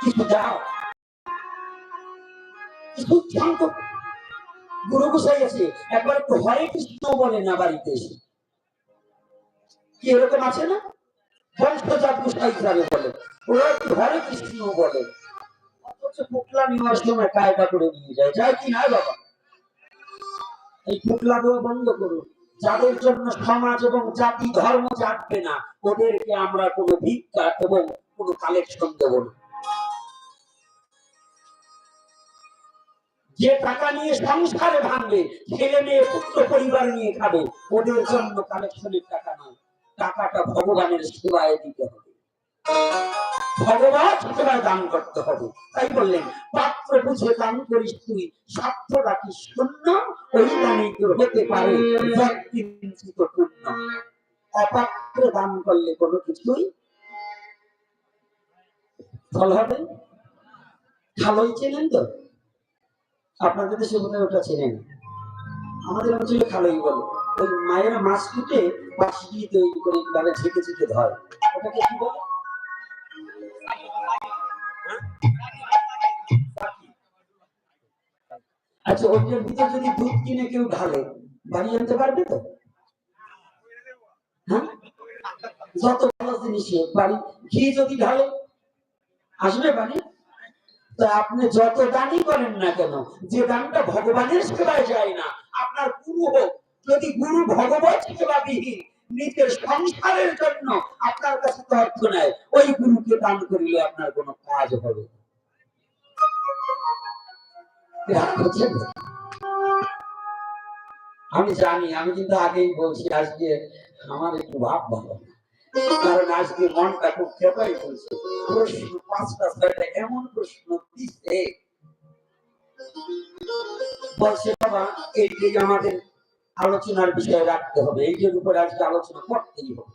কিছু দাও কিছু গুরু গোসাই আছে একবার একটু বলে না বাড়িতে এসে কি এরকম আছে না বংশজাত গোসাই হিসাবে বলে ওরা একটু হরে কৃষ্ণ বলে কায়দা করে নিয়ে যায় যায় কি না বাবা এই পুকলা বন্ধ করুন যাদের জন্য সমাজ এবং জাতি ধর্ম জানবে না। ওদেরকে আমরা কোনো ভিক্ষা এবং কোনো কালেকশন দেব না। যে টাকা নিয়ে সংসারে ভাঙবে ছেলে মেয়ে পুত্র পরিবার নিয়ে খাবে, ওদের জন্য কালেকশনের টাকা নয়। টাকাটা ভগবানের সেবায় দিতে হবে। ভগবান সেবায় দান করতে হবে। তাই বললেন, পাত্র বুঝে দান করিস তুই, স্বার্থ শূন্য, ওই দানে হতে পারে অপাত্র দান করলে কোনো কিছুই ফল হবে? চেনেন তো? আপনাদের দেশে বোধহয় ওটা চেনেন। আমাদের অঞ্চলে খালই বলে। ওই মায়েরা মাছ কুটে বাঁশ দিয়ে তৈরি করে মানে ঝেঁকে ঝেঁকে ধরে। ওটাকে কি বলে? আচ্ছা ওটার ভিতরে যদি দুধ কিনে কেউ ঢালে, বাড়ি আনতে পারবে তো? হ্যাঁ? যত ভালো জিনিস বাড়ি ঘি যদি ঢালে, আসবে বাড়ি? আপনি যত দানই করেন না কেন, যে দানটা ভগবানের সেবায় যায় না, আপনার গুরু হোক, যদি গুরু ভগবত সেবাবিহীন নিজের সংসারের জন্য আপনার কাছে তো অর্থ নেয়, ওই গুরুকে দান করিলে আপনার কোনো কাজ হবে? আমি জানি, আমি কিন্তু আগেই বলছি, আজকে আমার একটু ভাব ভালো না। কারণ আজকে মনটা খুব খেপাই বলছে প্রশ্ন পাঁচটা ছয়টা এমন প্রশ্ন দিচ্ছে বলছে বাবা এইটাই আমাদের আলোচনার বিষয় রাখতে হবে। এইটার উপরে আজকে আলোচনা করতেই হবে।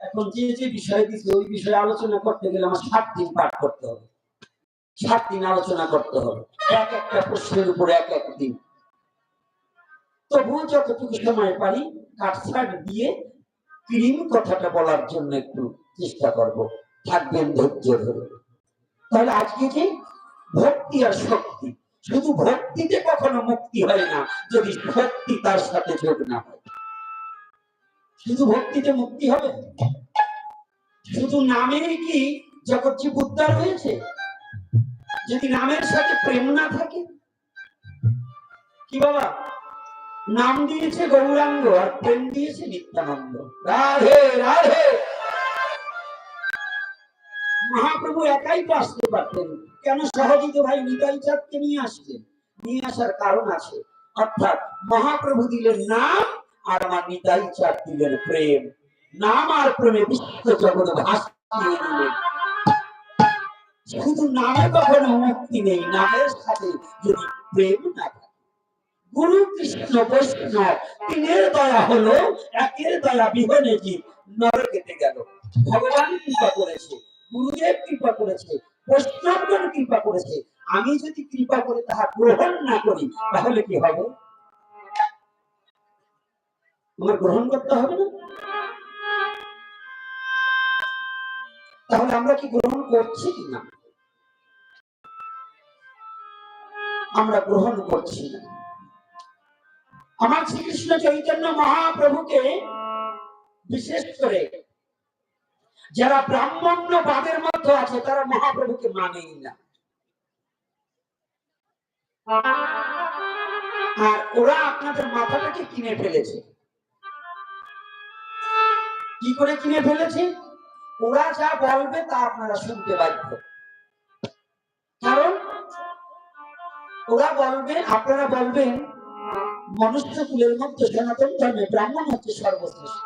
এখন যে যে বিষয় দিচ্ছে ওই বিষয়ে আলোচনা করতে গেলে আমার সাত দিন পাঠ করতে হবে। সাত দিন আলোচনা করতে হবে। এক একটা প্রশ্নের উপরে এক এক দিন। তবুও যতটুকু সময় পারি কাটছাট দিয়ে ক্রিম কথাটা বলার জন্য একটু চেষ্টা করব। থাকবেন ধৈর্য ধরে। তাহলে আজকে যে ভক্তি আর শক্তি। শুধু ভক্তিতে কখনো মুক্তি হয় না, যদি শক্তি তার সাথে যোগ না হয়। শুধু ভক্তিতে মুক্তি হবে? শুধু নামেই কি জগৎজি উদ্ধার হয়েছে? যদি নামের সাথে প্রেম না থাকে? কি বাবা? নাম দিয়েছে গৌরাঙ্গ, আর প্রেম দিয়েছে নিত্যানন্দ। রাধে রাধে। মহাপ্রভু একাই আসতে পারতেন। কেন সহজিত ভাই নিতাই চাঁদকে নিয়ে আসতেন নিয়ে আসার কারণ আছে। অর্থাৎ মহাপ্রভু দিলেন নাম, আর আমার নিতাই চাঁদ দিলেন প্রেম। নাম আর প্রেমে বিশ্ব জগৎ ভাসিয়ে দিলেন। শুধু নামে কখনো মুক্তি নেই, নামের সাথে যদি প্রেম না থাকে। গুরু কৃষ্ণ বৈষ্ণব, তিনের দয়া হলো, একের দয়া বিহনে জীব নরকেতে গেল। ভগবান কৃপা করেছে, গুরুদেব কৃপা করেছে, বৈষ্ণবগণ কৃপা করেছে। আমি যদি কৃপা করে তাহা গ্রহণ না করি, তাহলে কি হবে? আমার গ্রহণ করতে হবে না? তাহলে আমরা কি গ্রহণ করছি কিনা আমরা গ্রহণ করছি না। আমার শ্রীকৃষ্ণ চৈতন্য মহাপ্রভুকে বিশেষ করে যারা ব্রাহ্মণ্য বাদের মধ্যে আছে, তারা মহাপ্রভুকে মানেই না। আর ওরা আপনাদের মাথাটাকে কিনে ফেলেছে। কি করে কিনে ফেলেছে? ওরা যা বলবে তা আপনারা শুনতে বাধ্য। কারণ ওরা বলবে, আপনারা বলবেন মনুষ্য কুলের মধ্যে সনাতন ধর্মে ব্রাহ্মণ হচ্ছে সর্বশ্রেষ্ঠ।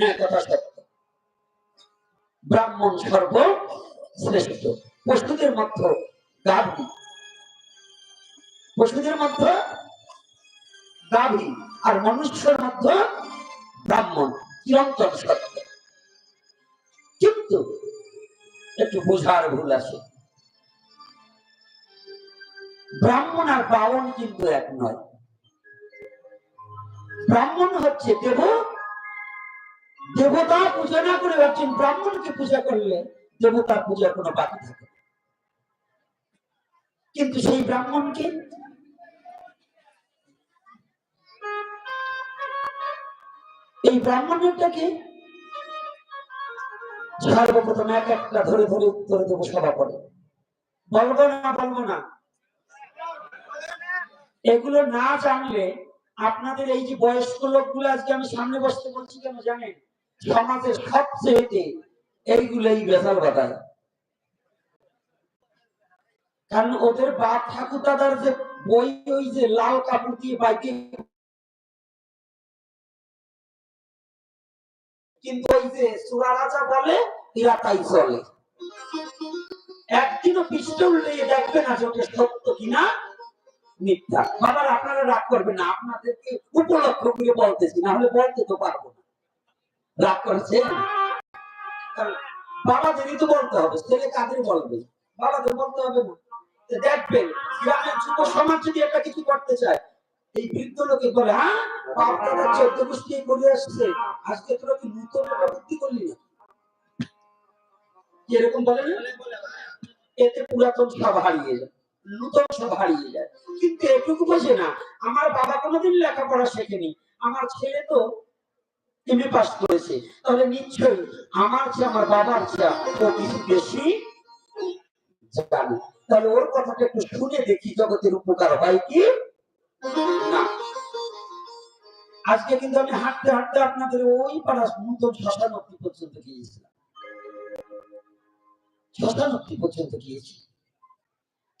হ্যাঁ কথা সত্য। ব্রাহ্মণ সর্বশ্রেষ্ঠ। পশুদের মধ্যে গাভী। পশুদের মধ্যে গাভী আর মনুষ্যের মধ্যে ব্রাহ্মণ। চিরন্তন সত্য। কিন্তু একটু বোঝার ভুল আছে। ব্রাহ্মণ আর বামন কিন্তু এক নয়। ব্রাহ্মণ হচ্ছে দেব। দেবতা পূজা না করে একজন ব্রাহ্মণকে পূজা করলে দেবতার পূজার কোনো বাকি থাকে। কিন্তু সেই ব্রাহ্মণকে এই ব্রাহ্মণটাকে সর্বপ্রথম এক একটা ধরে ধরে ধরে দেবো সভা করে। বলব না বলব না। এগুলো না জানলে আপনাদের এই যে বয়স্ক লোকগুলো আজকে আমি সামনে বসতে বলছি কেন জানেন? সমাজের সবচেয়ে এইগুলো এই বেতাল বাদায় কারণ ওদের বাপ ঠাকুর দাদার যে বই, ওই যে লাল কাপড় দিয়ে বাইকে কিন্তু ওই যে সুরা রাজা বলে, এরা তাই চলে। একদিনও পিস্টল নিয়ে দেখবে না যে ওটা সত্য কিনা। মিথ্যা। আপনারা রাগ করবেন না, আপনাদেরকে উপলক্ষ করে বলতেছি, না হলে বলতে তো পারব না। রাগ কারণ বাবাদেরই তো বলতে হবে, ছেলে কাদের বলবে? বাবাদের বলতে হবে না। দেখবেন যুব সমাজ যদি একটা কিছু করতে চায়, এই বৃদ্ধ লোকে বলে হ্যাঁ চোদ্দ গোষ্ঠী করে আসছে, আজকে তোরা কি বুদ্ধি করলি না এরকম বলে না? এতে পুরাতন সব হারিয়ে যায়। নূতন সব হারিয়ে যায়। কিন্তু এটুকু বোঝে না, আমার বাবা কোনোদিন লেখাপড়া শেখেনি। আমার ছেলে তো পাস করেছে। তাহলে নিশ্চয়ই আমার চেয়ে, আমার বাবার চেয়ে কিছু বেশি জানে। তাহলে ওর কথাটা একটু শুনে দেখি, জগতের উপকার হয় কি? না। আজকে কিন্তু আমি হাঁটতে হাঁটতে আপনাদের ওই পাড়া নূতন শ্মশানক্তি পর্যন্ত গিয়েছিলাম। শ্মশানক্তি পর্যন্ত গিয়েছি।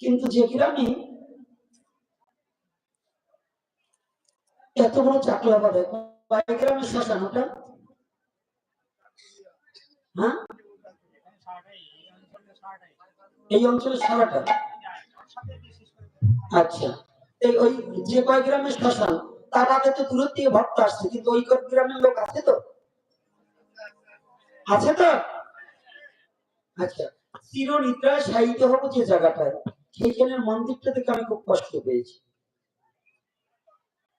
কিন্তু যে গ্রামে এত বড় চাকলা বাঁধে কয় গ্রামের শ্মশান ওটা? হ্যাঁ? এই অঞ্চলে সারাটা? আচ্ছা। এই ওই যে কয় গ্রামের শ্মশান, তার আগে তো দূরের থেকে ভক্ত আসছে, কিন্তু ওই কয় গ্রামের লোক আছে তো? আছে তো? আচ্ছা। চিরনিদ্রায় শায়িত হব যে জায়গাটায়। সেইখানের মন্দিরটা থেকে আমি খুব কষ্ট পেয়েছি।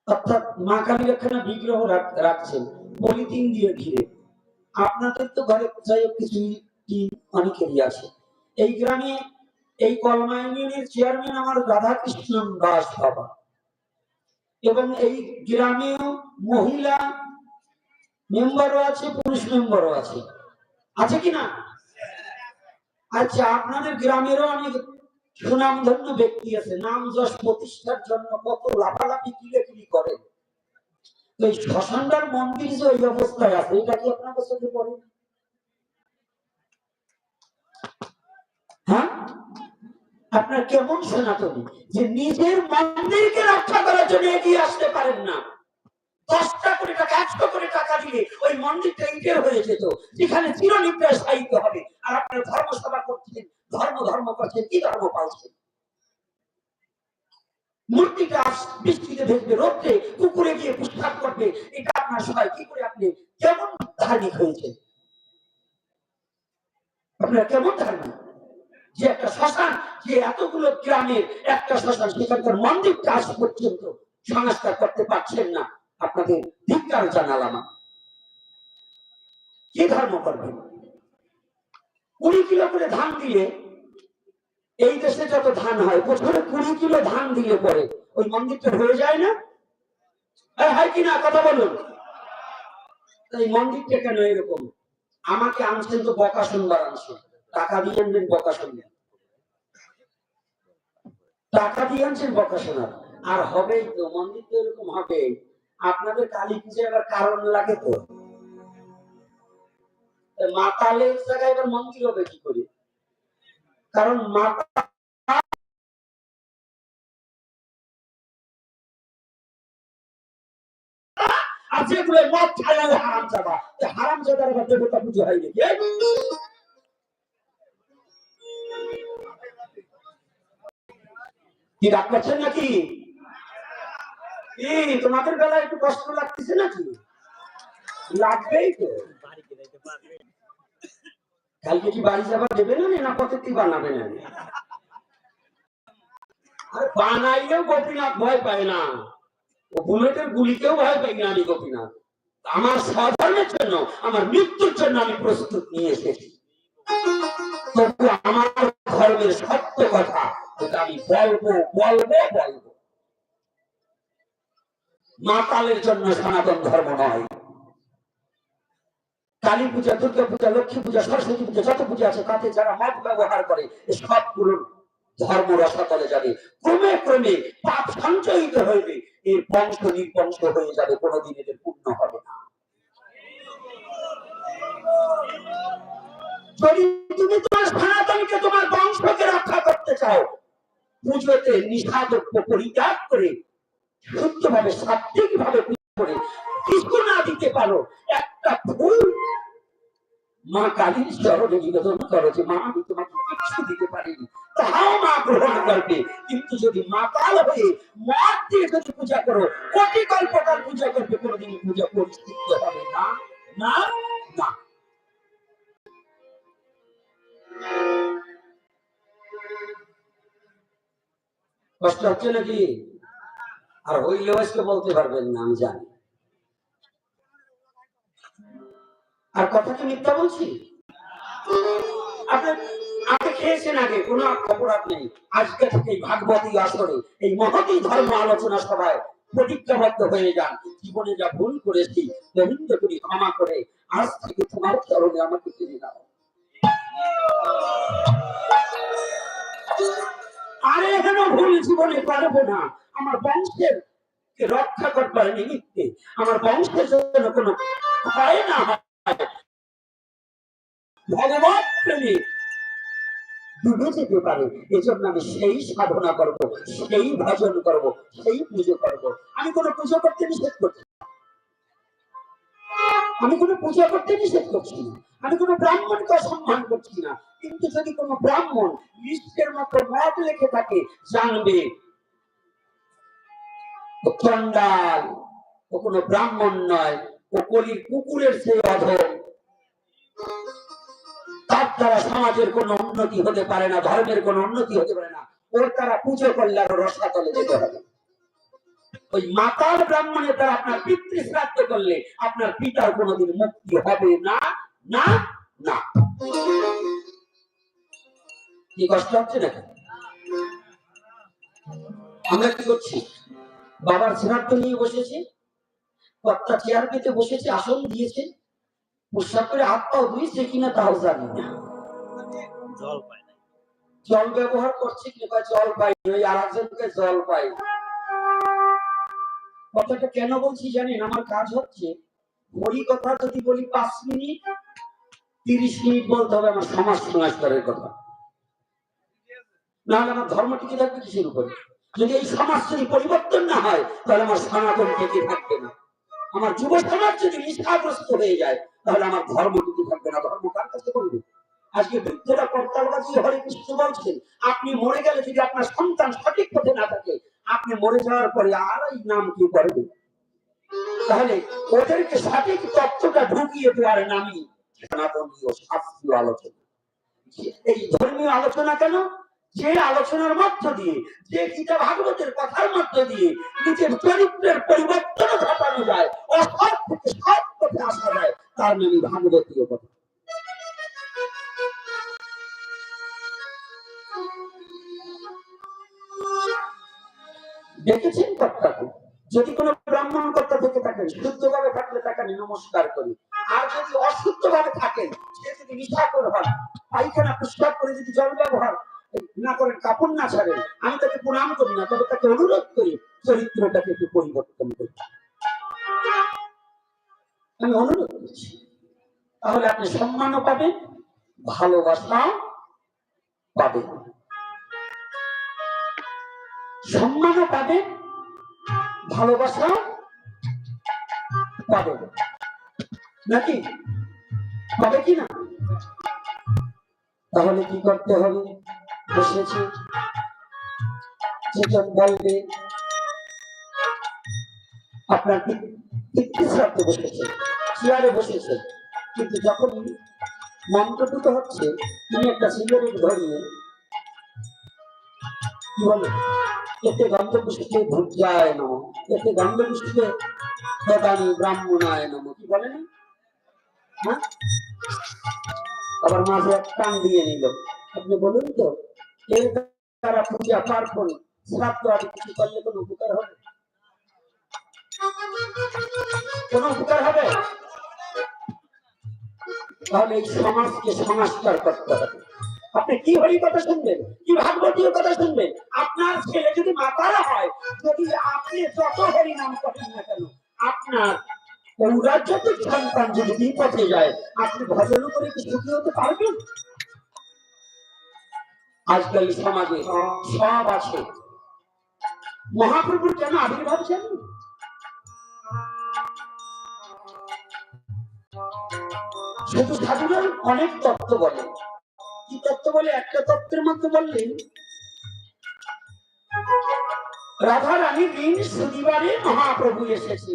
অর্থাৎ মা কালীর একখানা বিগ্রহ রাখ- রাখছেন, পলিথিন দিয়ে ঘিরে। আপনাদের তো ঘরে যাই হোক কিছু অনেকেরই আছে। এই গ্রামে এই কলমা ইউনিয়নের চেয়ারম্যান আমার রাধাকৃষ্ণন দাস বাবা। এবং এই গ্রামেও মহিলা মেম্বারও আছে, পুরুষ মেম্বারও আছে। আছে কি না? আচ্ছা আপনাদের গ্রামেরও অনেক সুনামধন্য ব্যক্তি আছে, নাম যশ প্রতিষ্ঠার জন্য কত লাফালাফি কিলে করেন তো এই শ্মশানটার মন্দির যে ওই অবস্থায় আছে, এটা কি আপনার চোখে পড়ে? হ্যাঁ? আপনার কেমন সনাতনী? যে নিজের মন্দিরকে রক্ষা করার জন্য এগিয়ে আসতে পারেন না। দশটা কোটি টাকা, একশো কোটি টাকা দিলে ওই মন্দিরটা ইটের হয়ে যেত, যেখানে চিরনিদ্রায় সাহিত্য হবে। আর আপনার ধর্মসভা করছেন ধর্ম ধর্ম করছেন, কি ধর্ম পালছেন? মূর্তিটা বৃষ্টিতে ভেজবে রোদ্রে পুকুরে গিয়ে পুষ্পাত করবে, এটা আপনার সবাই কি করে আপনি কেমন ধার্মিক হয়েছে আপনারা কেমন ধার্মিক? যে একটা শ্মশান, যে এতগুলো গ্রামের একটা শ্মশান, সেখানকার মন্দিরটা আজ পর্যন্ত সংস্কার করতে পারছেন না। আপনাদের ধিক্কার জানালাম। কি ধর্ম করবেন কুড়ি কিলো করে ধান দিলে, এই দেশে যত ধান হয়, বছরে কুড়ি কিলো ধান দিলে পরে ওই মন্দিরটা হয়ে যায় না? হয় কি না? কথা বলুন। এই মন্দিরটা কেন এরকম? আমাকে আনছেন তো বকা শুনবার আনছেন টাকা দিয়ে আনবেন, বকা শুনবেন। টাকা দিয়ে আনছেন, বকা শোনার। আর হবেই তো, মন্দির তো এরকম হবে। আপনাদের কালী পুজো এবার কারণ লাগে তো? মাতালের জায়গায় এবার মন্দির হবে কি করে? কারণ মাতা যেগুলো হারাম পুজো? কি রাগ নাকি? কি তোমাদের বেলায় একটু কষ্ট লাগতেছে নাকি? লাগবেই তো। কালকে কি বাড়ি যাবার দেবে না না কতটি বানাবে না বানাইলেও গোপীনাথ ভয় পায় না। ও বুলেটের গুলিকেও ভয় পাই না আমি গোপীনাথ। আমার সাধারণের জন্য, আমার মৃত্যুর জন্য আমি প্রস্তুত নিয়ে এসেছি। তবু আমার ধর্মের সত্য কথা আমি বলব বলব বলব। মাতালের জন্য সনাতন ধর্ম নয়। কালী পূজা, দুর্গা পূজা, লক্ষ্মী পূজা, সরস্বতী পূজা, যত পূজা আছে, তাতে যারা মত ব্যবহার করে এই সবগুলোর ধর্ম রসাতলে যাবে। ক্রমে ক্রমে পাপ সঞ্চয়িত হইবে এর বংশ নির্বংশ হয়ে যাবে, কোনোদিন এদের পূর্ণ হবে না। যদি তুমি তোমার সনাতনকে, তোমার বংশকে রক্ষা করতে চাও, পুজোতে নিষাদক্য পরিত্যাগ করে শুদ্ধভাবে সাত্বিক ভাবে করে। কিছু না দিতে পারো, একটা ফুল। মা কালীর চরণে নিবেদন করো যে, মা, আমি তোমাকে কিছু দিতে পারিনি। তাহাও মা গ্রহণ করবে। কিন্তু যদি মাতাল হয়ে মদ দিয়ে যদি পূজা করো, কোটি কল্পতার পূজা করবে, কোনোদিন পূজা পরিস্থিত হবে না। না না। কষ্ট হচ্ছে নাকি? আর হইলেও আজকে বলতে পারবেন না, আমি জানি। আর কথা কি মিথ্যা বলছি? আপনি খেয়েছেন আগে, কোনো অপরাধ নেই। আজকে থেকে ভাগবতী আসরে এই মহতী ধর্ম আলোচনা সভায় প্রতিজ্ঞাবদ্ধ হয়ে যান। জীবনে যা ভুল করেছি গোবিন্দ করি ক্ষমা করে আজ থেকে তোমার চরণে আমাকে ফিরে দাও। আরে এখানে ভুল জীবনে পারব না। আমার বংশের রক্ষা করবার নিমিত্তে, আমার বংশের জন্য কোনো ভয় না হয়। ভগবত প্রেমে ডুবে যেতে পারে আমি সেই সাধনা করব, সেই ভজন করব, সেই পুজো করব। আমি কোনো পুজো করতে নিষেধ করছি। আমি কোনো পূজা করতে নিষেধ করছি না। আমি কোনো ব্রাহ্মণকে অসম্মান করছি না। কিন্তু যদি কোনো ব্রাহ্মণ লিস্টের মতো মত লেখে থাকে, জানবে ও চণ্ডাল ও কোনো ব্রাহ্মণ নয়, ও কলির কুকুরের সেই অধম। তার দ্বারা সমাজের কোনো উন্নতি হতে পারে না, ধর্মের কোনো উন্নতি হতে পারে না। ওর দ্বারা পুজো করলে আরও রসাতলে যেতে হবে। ওই মাতার ব্রাহ্মণের দ্বারা আপনার পিতৃ শ্রাদ্ধ করলে আপনার পিতার কোনোদিন মুক্তি হবে না না না। কি কষ্ট হচ্ছে নাকি? আমরা কি করছি? বাবার শ্রাদ্ধ নিয়ে বসেছি। কর্তা চেয়ার পেতে বসেছে আসন দিয়েছে। প্রস্রাব করে হাত পাও ধুয়েছে কিনা তাও জানি না। জল পায় না। জল ব্যবহার করছে কি বা জল পাই ওই আর একজনকে জল পাই কথাটা কেন বলছি জানেন? আমার কাজ হচ্ছে হরি কথা যদি বলি পাঁচ মিনিট তিরিশ মিনিট বলতে হবে আমার সমাজ সংস্কারের কথা। নাহলে আমার ধর্ম টিকে থাকবে কিসের উপরে? যদি এই সমাজ যদি পরিবর্তন না হয়, তাহলে আমার সনাতন টিকে থাকবে না। আমার যুব সমাজ যদি নিষ্ঠাগ্রস্ত হয়ে যায়, তাহলে আমার ধর্ম টিকে থাকবে না। ধর্ম কার কাছে করবে? আজকে বৃদ্ধরা কর্তারা দিয়ে হরে কৃষ্ণ বলছেন, আপনি মরে গেলে যদি আপনার সন্তান সঠিক পথে না থাকে, আপনি মরে যাওয়ার পরে আর এই নাম কি করবে? তাহলে ওদেরকে সঠিক তত্ত্বটা ঢুকিয়ে দেওয়ার নামই সনাতনীয় শাস্ত্রীয় আলোচনা। এই ধর্মীয় আলোচনা কেন? যে আলোচনার মধ্য দিয়ে, যে গীতা ভাগবতের কথার মধ্য দিয়ে নিজের চরিত্রের পরিবর্তন ঘটানো যায় অসৎ থেকে সৎ পথে আসা যায়, তার নামই ভাগবতীয় কথা। দেখেছেন কর্তাকে যদি কোনো ব্রাহ্মণ কর্তা থেকে থাকেন, শুদ্ধভাবে থাকলে তাকে আমি নমস্কার করি। আর যদি অশুদ্ধ ভাবে থাকেন, সে যদি নিশাকর হয় পায়খানা পুষ্কার করে যদি জল ব্যবহার না করেন কাপড় না ছাড়েন আমি তাকে প্রণাম করি না, তবে তাকে অনুরোধ করি চরিত্রটাকে একটু পরিবর্তন করি আমি অনুরোধ করছি, তাহলে আপনি সম্মানও পাবেন, ভালোবাসাও পাবেন। সম্মানও পাবে ভালোবাসা পাবে নাকি? পাবে কি না? তাহলে কি করতে হবে? বসেছি। চেতন বলবে আপনার বসেছে, চেয়ারে বসেছে। কিন্তু যখন মন্ত্রপুত হচ্ছে একটা সিগারেট ধরিয়ে কি বলে, এতে গন্ধপুষ্পে ভূজ্যায় নম এতে গন্ধপুষ্পে প্রদানী ব্রাহ্মণায় নম কি বলে না? হ্যাঁ? আবার মাঝে এক টান দিয়ে নিল। আপনি বলুন তো করলে কোনো উপকার হবে? কোনো উপকার হবে? তাহলে সমাজকে সংস্কার করতে হবে। আপনি কি হরি কথা শুনবেন? কি ভাগবতীয় কথা শুনবেন? আপনার ছেলে যদি মাতারা হয়, যদি আপনি যত হরি নাম করেন না কেন, আপনার পৌরাজ্যতিক সন্তান যদি বিপথে যায়, আপনি ভজন করে কি হতে পারবেন? আজকাল সমাজে সব আছে। মহাপ্রভুর কেন আবির্ভাব জানেন অনেক তত্ত্ব বলে। কি তত্ত্ব বলে? একটা তত্ত্বের মধ্যে বললেন রাধা রানী দিন শনিবারে মহাপ্রভু এসেছে।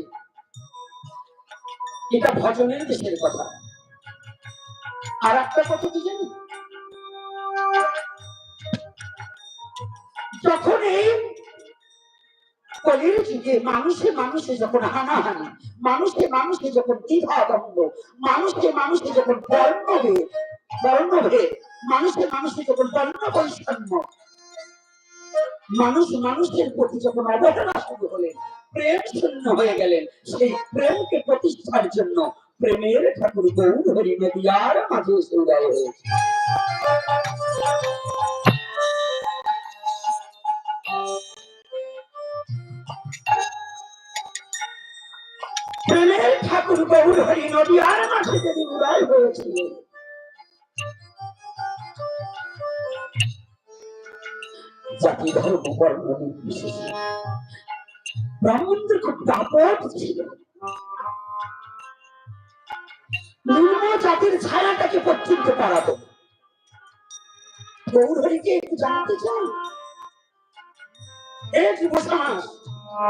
এটা ভজনের দেশের কথা। আর একটা কথা কি জানি? যখন এই কলির যুগে মানুষে মানুষে যখন হানাহানি, মানুষে মানুষে যখন দ্বিধাদ্বন্দ্ব, মানুষে মানুষে যখন বর্ণভেদ বর্ণভেদ, মানুষে মানুষে যখন বর্ণ বৈষম্য মানুষ মানুষের প্রতি যখন অবহেলা শুরু হলেন, প্রেম শূন্য হয়ে গেলেন, সেই প্রেমকে প্রতিষ্ঠার জন্য প্রেমের ঠাকুর গৌর হরি নদিয়ার মাঝে এসে হয়েছে। ঠাকুর গৌর হরি নদিয়ার মাঝে যেদিন উদয় হয়েছিল। জাতি ধর্ম, বর্ণ, নির্বিশেষে। ব্রাহ্মণদের খুব দাপট ছিল। জাতির ছায়াটাকে পর্যন্ত গৌরহরিকে একটু জানতে চাই? এ যুব সমাজ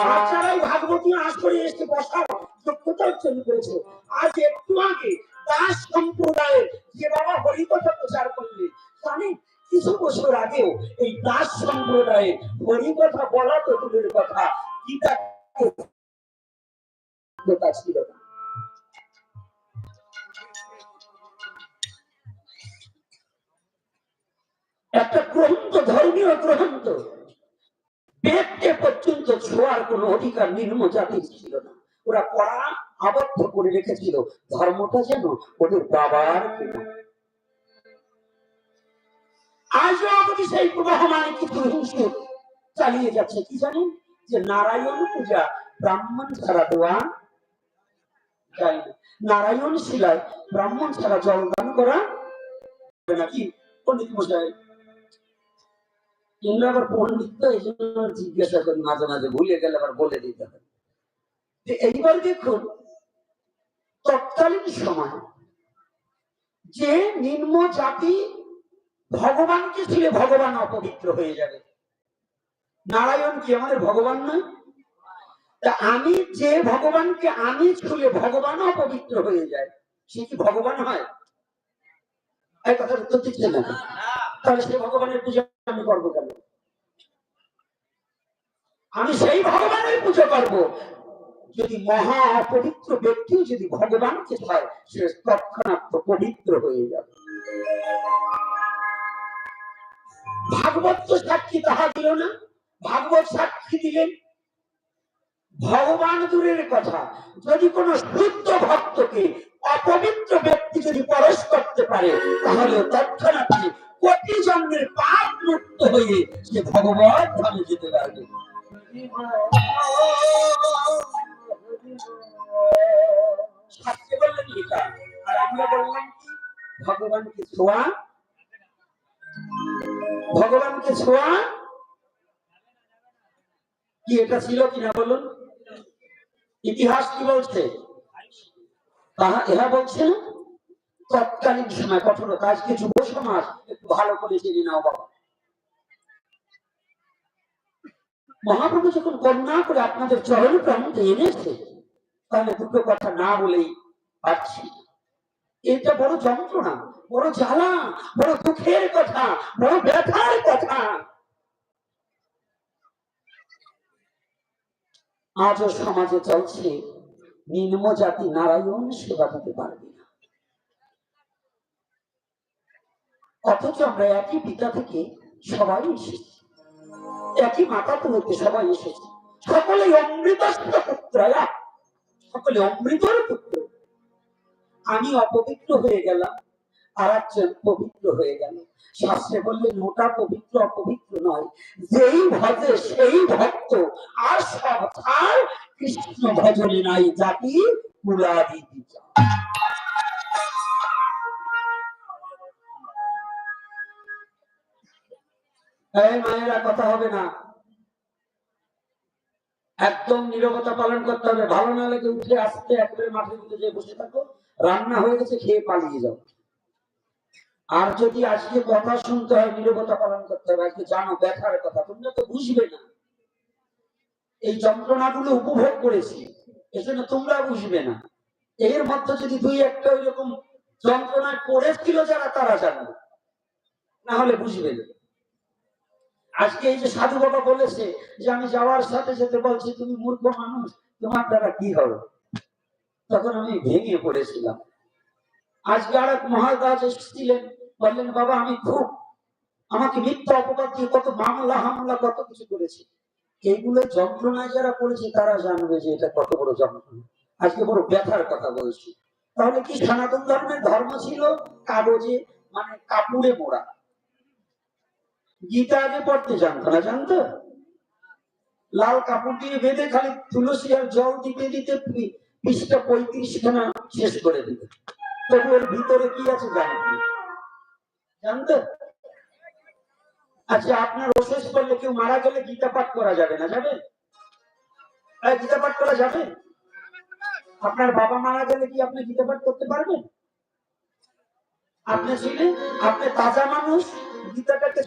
বাচ্চারাই ভাগবতী আজ করে এসে বসার করেছে? আজ একটু আগে দাস সম্প্রদায়ের যে বাবা হরিকথা প্রচার জানেন কিছু বছর আগেও এই দাস হরিকথা বলা তো কথা, গীতা ছিল একটা গ্রন্থ, ধর্মীয় গ্রন্থ, বেদকে পর্যন্ত ছোঁয়ার কোন অধিকার নিম্ন জাতির ছিল না। ওরা পড়া আবদ্ধ করে রেখেছিল। ধর্মটা যেন ওদের বাবার আজও আমাদের সেই প্রবাহমান হিংসে চালিয়ে যাচ্ছে। কি জানেন? যে নারায়ণ পূজা ব্রাহ্মণ ছাড়া দেওয়া যায় না। নারায়ণ শিলায় ব্রাহ্মণ ছাড়া জলদান করা নাকি পণ্ডিত মশাই। কিন্তু আবার পণ্ডিত তো এই জন্য জিজ্ঞাসা করি মাঝে মাঝে, ভুলে গেলে আবার বলে দিতে হবে। যে এইবার দেখুন, তৎকালীন সময় যে নিম্ন জাতি ভগবানকে ছিলে ভগবান অপবিত্র হয়ে যাবে। নারায়ণ কি আমাদের ভগবান নয়? তা আমি যে ভগবানকে আমি ছুলে ভগবান অপবিত্র হয়ে যায় সে কি ভগবান হয়? কথার উত্তর দিচ্ছে না। তাহলে সেই ভগবানের পূজা আমি করব কেন? আমি সেই ভগবানের পুজো করব। যদি মহা অপবিত্র ব্যক্তিও যদি ভগবানকে হয় সে তৎক্ষণাৎ পবিত্র হয়ে যাবে। ভাগবত তো সাক্ষী তাহা দিল না। ভাগবত সাক্ষী দিলেন। ভগবান দূরের কথা। যদি কোন শুদ্ধ ভক্তকে অপবিত্র ব্যক্তি যদি পরশ করতে পারে, তাহলে তৎক্ষণাৎ কোটি জন্মের পাপ মুক্ত হয়ে সে ভগবত ধামে যেতে পারবে। শাস্ত্রে বললেন এটা আর আমরা বললাম কি? ভগবানকে ছোঁয়া। ভগবানকে ছোঁয়া? কি এটা ছিল কিনা বলুন? ইতিহাস কি বলছে? তাহা এরা বলছে তৎকালীন সময়, কঠোরতা আজকে যুব সমাজ, একটু ভালো করে জেনে নাও বাবা। মহাপ্রভু যখন করুণা করে আপনাদের চরণ প্রান্তে এনেছে তাহলে দুটো কথা না বলেই পারছি। এটা বড় যন্ত্রণা, বড় জ্বালা, বড় দুঃখের কথা, বড় ব্যথার কথা। আজও সমাজে চলছে, নিম্ন জাতি নারায়ণ সেবা দিতে পারবে না। অথচ আমরা একই পিতা থেকে সবাই এসেছি। একই মাতা হতে সবাই এসেছি। সকলে অমৃত পুত্রায়া। সকলে অমৃতর পুত্র। আমি অপবিত্র হয়ে গেলাম, আর একজন পবিত্র হয়ে গেল। শাস্ত্রে বললেন ওটা পবিত্র অপবিত্র নয়, যেই ভজে সেই ভক্ত, আর সব ছাড় কৃষ্ণ ভজনে নাই জাতি কুলাদি বিচার মায়েরা, কথা হবে না। একদম নীরবতা পালন করতে হবে। ভালো না লেগে উঠে আসতে একবারে মাঠের মধ্যে যে বসে থাকো। রান্না হয়ে গেছে, খেয়ে পালিয়ে যাও। আর যদি আজকে কথা শুনতে হয়, নীরবতা পালন করতে হবে। আজকে জানো, ব্যথার কথা। তোমরা তো বুঝবে না। এই যন্ত্রণাগুলো উপভোগ করেছি। এজন্য তোমরা বুঝবে না। এর মধ্যে যদি দুই একটা ওইরকম যন্ত্রণায় পড়েছিল যারা, তারা জানবে। না হলে বুঝবে না। আজকে এই যে সাধু বাবা বলেছে যে আমি যাওয়ার সাথে সাথে বলছি, তুমি মূর্খ মানুষ, তোমার দ্বারা কি হবে? তখন আমি ভেঙে পড়েছিলাম। আজকে আর এক মহারাজ এসেছিলেন, বললেন, বাবা, আমি খুব, আমাকে মিথ্যা অপবাদ দিয়ে কত মামলা, হামলা, কত কিছু করেছে। এইগুলো যন্ত্রণায় যারা পড়েছে, তারা জানবে যে এটা কত বড় যন্ত্রণা। আজকে বড় ব্যথার কথা বলছি। তাহলে কি সনাতন ধর্মের ধর্ম ছিল? কাগজে মানে কাপড়ে মোড়া। গীতা আগে পড়তে জানতো না জানতো? লাল কাপড় দিয়ে বেঁধে খালি তুলসী আর জল দিতে দিতে পৃষ্ঠা পঁয়ত্রিশ খানা শেষ করে দিবে তবু ওর ভিতরে কি আছে জানতো জানতো? আচ্ছা আপনার অশেষ করলে কেউ মারা গেলে গীতা পাঠ করা যাবে না যাবে? এই, গীতা পাঠ করা যাবে? আপনার বাবা মারা গেলে কি আপনি গীতা পাঠ করতে পারবেন? আপনি ছিলেন আপনি তাজা মানুষ? গীতাটাকে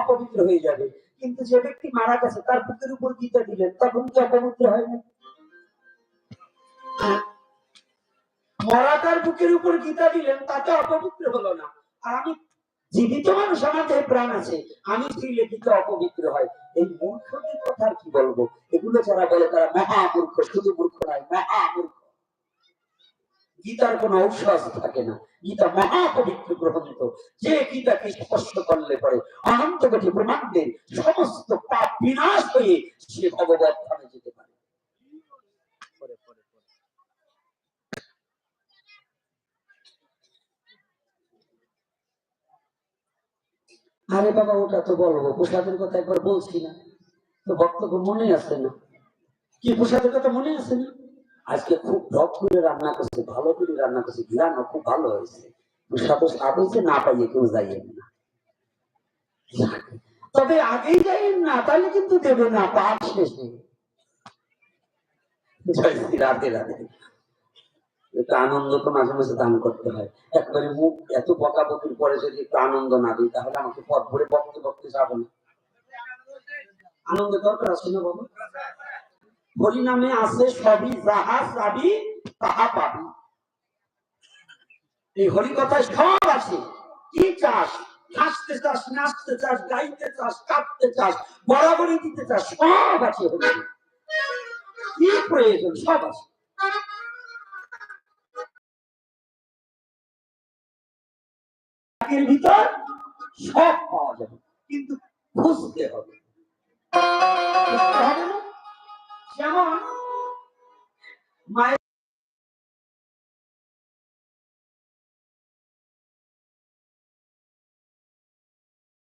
অপবিত্র হয়ে যাবে। কিন্তু যে ব্যক্তি মারা গেছে, তার বুকের উপর গীতা দিলেন তখন কি অপবিত্র হয় না মরা তার বুকের উপর গীতা দিলেন, তাতে অপবিত্র হলো না। আর আমি জীবিত মানুষ, আমার প্রাণ আছে, আমি দিলে গীতা অপবিত্র হয়। এই মূর্খদের কথা আর কি বলব? এগুলো যারা বলে তারা মহামূর্খ, শুধু মূর্খ নয়, মহামূর্খ। গীতার কোন ঔষধ থাকে না। গীতা মহাপবিত্র গ্রন্থ। যে গীতাকে স্পষ্ট করলে পরে অনন্ত কোটি ব্রহ্মাণ্ডের সমস্ত পাপ বিনাশ হয়ে সে ভগবত ধামে যেতে পরে। আরে বাবা ওটা তো বলব প্রসাদের কথা একবার বলছি না। তো বক্তব্য মনে আছে না? কি প্রসাদের কথা মনে আছে না? আজকে খুব ঢক করে রান্না করছে, ভালো করে রান্না করছে। ঘিরানো খুব ভালো হয়েছে। স্বাদ হয়েছে না পাইয়ে কেউ যাইয়েন না। তবে আগেই যাইয়েন না, তাহলে কিন্তু দেবে না পাঠ শেষে। রাধে একটু আনন্দ তো মাঝে মাঝে দান করতে হয়। একবারে মুখ এত বকা বকির পরে যদি একটু আনন্দ না দিই, তাহলে আমাকে পথ ভরে বকতে বকতে যাব না আনন্দ দরকার আছে না বাবা? হরি নামে আছে সবই যাহা চাবি তাহা পাবি। এই হরি কথায় সব আছে। কি চাস? হাসতে চাস, নাচতে চাস, গাইতে চাস, কাঁদতে চাস, বরাবরই দিতে চাস, সব আছে কি প্রয়োজন? সব আছে। ভিতর সব পাওয়া যাবে, কিন্তু খুঁজতে হবে? যেমন মায়ের